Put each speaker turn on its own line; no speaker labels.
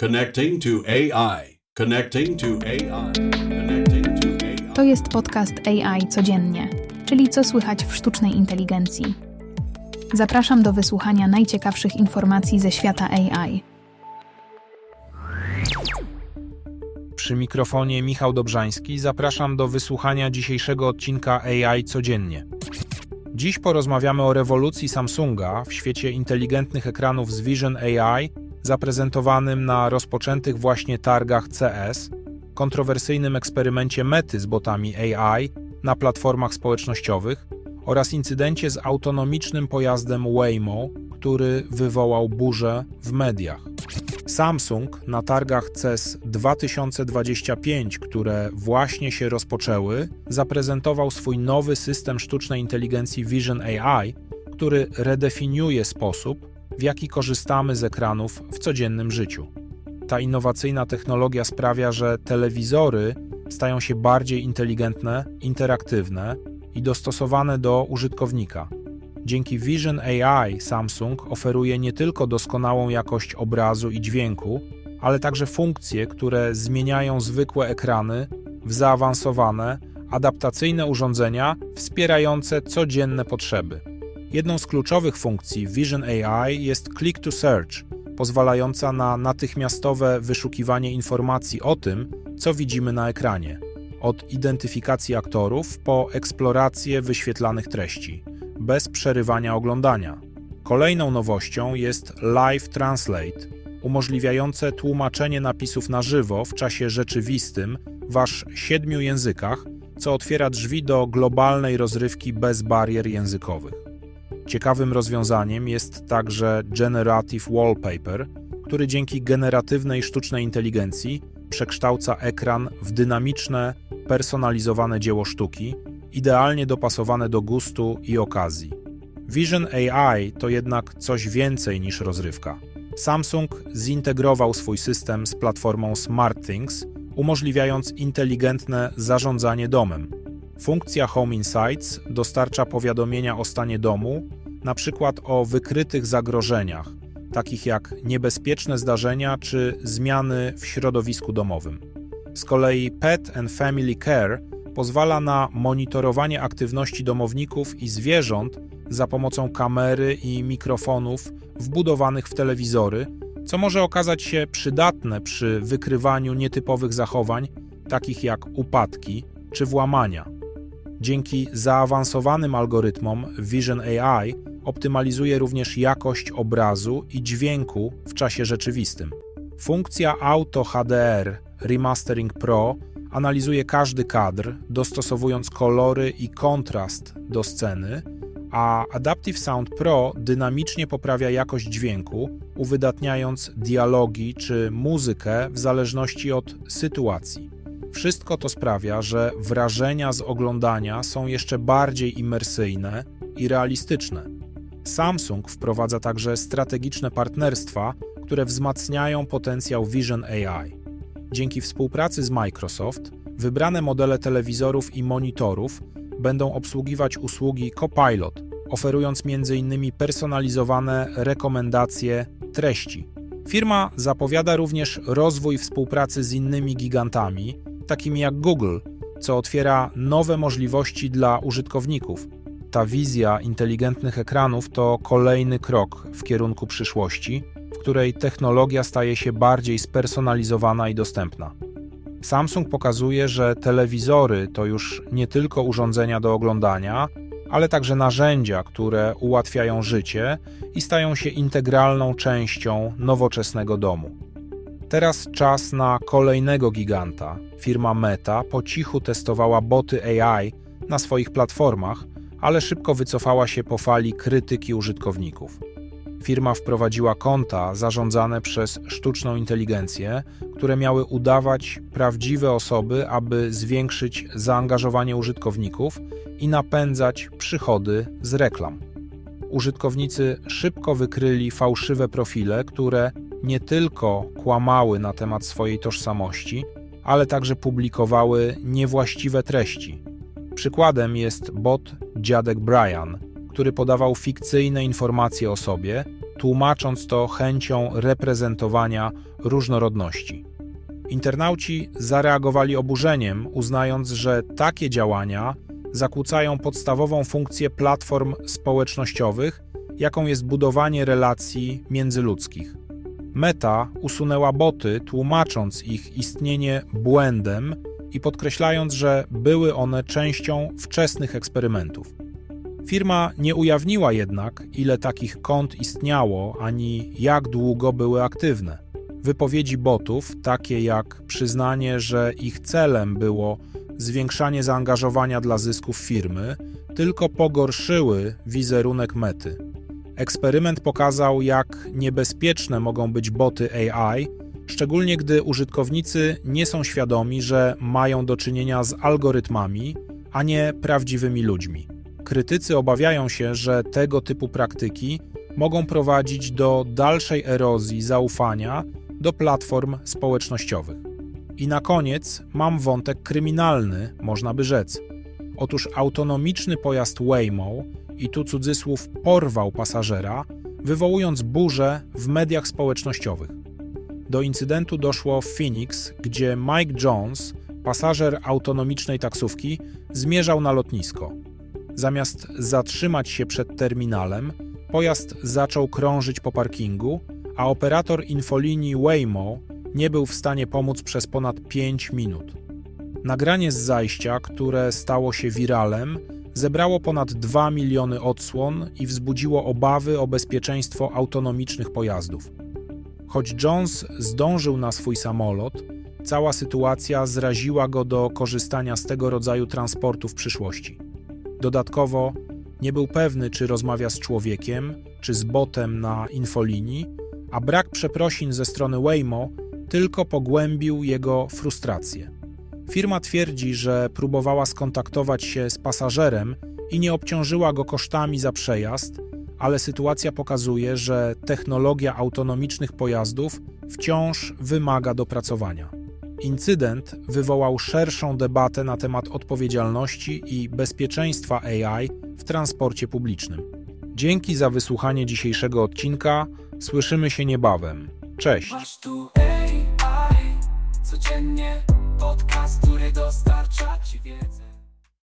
Connecting to AI. Connecting to AI. Connecting to AI.
To jest podcast AI codziennie, czyli co słychać w sztucznej inteligencji. Zapraszam do wysłuchania najciekawszych informacji ze świata AI.
Przy mikrofonie Michał Dobrzański zapraszam do wysłuchania dzisiejszego odcinka AI codziennie. Dziś porozmawiamy o rewolucji Samsunga w świecie inteligentnych ekranów z Vision AI, zaprezentowanym na rozpoczętych właśnie targach CS, kontrowersyjnym eksperymencie Mety z botami AI na platformach społecznościowych oraz incydencie z autonomicznym pojazdem Waymo, który wywołał burzę w mediach. Samsung na targach CES 2025, które właśnie się rozpoczęły, zaprezentował swój nowy system sztucznej inteligencji Vision AI, który redefiniuje sposób, w jaki korzystamy z ekranów w codziennym życiu. Ta innowacyjna technologia sprawia, że telewizory stają się bardziej inteligentne, interaktywne i dostosowane do użytkownika. Dzięki Vision AI Samsung oferuje nie tylko doskonałą jakość obrazu i dźwięku, ale także funkcje, które zmieniają zwykłe ekrany w zaawansowane, adaptacyjne urządzenia wspierające codzienne potrzeby. Jedną z kluczowych funkcji Vision AI jest Click to Search, pozwalająca na natychmiastowe wyszukiwanie informacji o tym, co widzimy na ekranie, od identyfikacji aktorów po eksplorację wyświetlanych treści bez przerywania oglądania. Kolejną nowością jest Live Translate, umożliwiające tłumaczenie napisów na żywo w czasie rzeczywistym w aż siedmiu językach, co otwiera drzwi do globalnej rozrywki bez barier językowych. Ciekawym rozwiązaniem jest także Generative Wallpaper, który dzięki generatywnej sztucznej inteligencji przekształca ekran w dynamiczne, personalizowane dzieło sztuki, idealnie dopasowane do gustu i okazji. Vision AI to jednak coś więcej niż rozrywka. Samsung zintegrował swój system z platformą SmartThings, umożliwiając inteligentne zarządzanie domem. Funkcja Home Insights dostarcza powiadomienia o stanie domu, na przykład o wykrytych zagrożeniach, takich jak niebezpieczne zdarzenia czy zmiany w środowisku domowym. Z kolei Pet and Family Care pozwala na monitorowanie aktywności domowników i zwierząt za pomocą kamery i mikrofonów wbudowanych w telewizory, co może okazać się przydatne przy wykrywaniu nietypowych zachowań, takich jak upadki czy włamania. Dzięki zaawansowanym algorytmom Vision AI optymalizuje również jakość obrazu i dźwięku w czasie rzeczywistym. Funkcja Auto HDR Remastering Pro analizuje każdy kadr, dostosowując kolory i kontrast do sceny, a Adaptive Sound Pro dynamicznie poprawia jakość dźwięku, uwydatniając dialogi czy muzykę w zależności od sytuacji. Wszystko to sprawia, że wrażenia z oglądania są jeszcze bardziej imersyjne i realistyczne. Samsung wprowadza także strategiczne partnerstwa, które wzmacniają potencjał Vision AI. Dzięki współpracy z Microsoft, wybrane modele telewizorów i monitorów będą obsługiwać usługi Copilot, oferując m.in. personalizowane rekomendacje treści. Firma zapowiada również rozwój współpracy z innymi gigantami, takimi jak Google, co otwiera nowe możliwości dla użytkowników. Ta wizja inteligentnych ekranów to kolejny krok w kierunku przyszłości, w której technologia staje się bardziej spersonalizowana i dostępna. Samsung pokazuje, że telewizory to już nie tylko urządzenia do oglądania, ale także narzędzia, które ułatwiają życie i stają się integralną częścią nowoczesnego domu. Teraz czas na kolejnego giganta. Firma Meta po cichu testowała boty AI na swoich platformach, ale szybko wycofała się po fali krytyki użytkowników. Firma wprowadziła konta zarządzane przez sztuczną inteligencję, które miały udawać prawdziwe osoby, aby zwiększyć zaangażowanie użytkowników i napędzać przychody z reklam. Użytkownicy szybko wykryli fałszywe profile, które nie tylko kłamały na temat swojej tożsamości, ale także publikowały niewłaściwe treści. Przykładem jest bot Dziadek Brian, który podawał fikcyjne informacje o sobie, tłumacząc to chęcią reprezentowania różnorodności. Internauci zareagowali oburzeniem, uznając, że takie działania zakłócają podstawową funkcję platform społecznościowych, jaką jest budowanie relacji międzyludzkich. Meta usunęła boty, tłumacząc ich istnienie błędem i podkreślając, że były one częścią wczesnych eksperymentów. Firma nie ujawniła jednak, ile takich kont istniało, ani jak długo były aktywne. Wypowiedzi botów, takie jak przyznanie, że ich celem było zwiększanie zaangażowania dla zysków firmy, tylko pogorszyły wizerunek mety. Eksperyment pokazał, jak niebezpieczne mogą być boty AI, szczególnie gdy użytkownicy nie są świadomi, że mają do czynienia z algorytmami, a nie prawdziwymi ludźmi. Krytycy obawiają się, że tego typu praktyki mogą prowadzić do dalszej erozji zaufania do platform społecznościowych. I na koniec mam wątek kryminalny, można by rzec. Otóż autonomiczny pojazd Waymo, i tu cudzysłów, porwał pasażera, wywołując burzę w mediach społecznościowych. Do incydentu doszło w Phoenix, gdzie Mike Jones, pasażer autonomicznej taksówki, zmierzał na lotnisko. Zamiast zatrzymać się przed terminalem, pojazd zaczął krążyć po parkingu, a operator infolinii Waymo nie był w stanie pomóc przez ponad 5 minut. Nagranie z zajścia, które stało się wiralem, zebrało ponad 2 miliony odsłon i wzbudziło obawy o bezpieczeństwo autonomicznych pojazdów. Choć Jones zdążył na swój samolot, cała sytuacja zraziła go do korzystania z tego rodzaju transportu w przyszłości. Dodatkowo nie był pewny, czy rozmawia z człowiekiem, czy z botem na infolinii, a brak przeprosin ze strony Waymo tylko pogłębił jego frustrację. Firma twierdzi, że próbowała skontaktować się z pasażerem i nie obciążyła go kosztami za przejazd, ale sytuacja pokazuje, że technologia autonomicznych pojazdów wciąż wymaga dopracowania. Incydent wywołał szerszą debatę na temat odpowiedzialności i bezpieczeństwa AI w transporcie publicznym. Dzięki za wysłuchanie dzisiejszego odcinka. Słyszymy się niebawem. Cześć.
Podcast, który dostarcza ci wiedzę.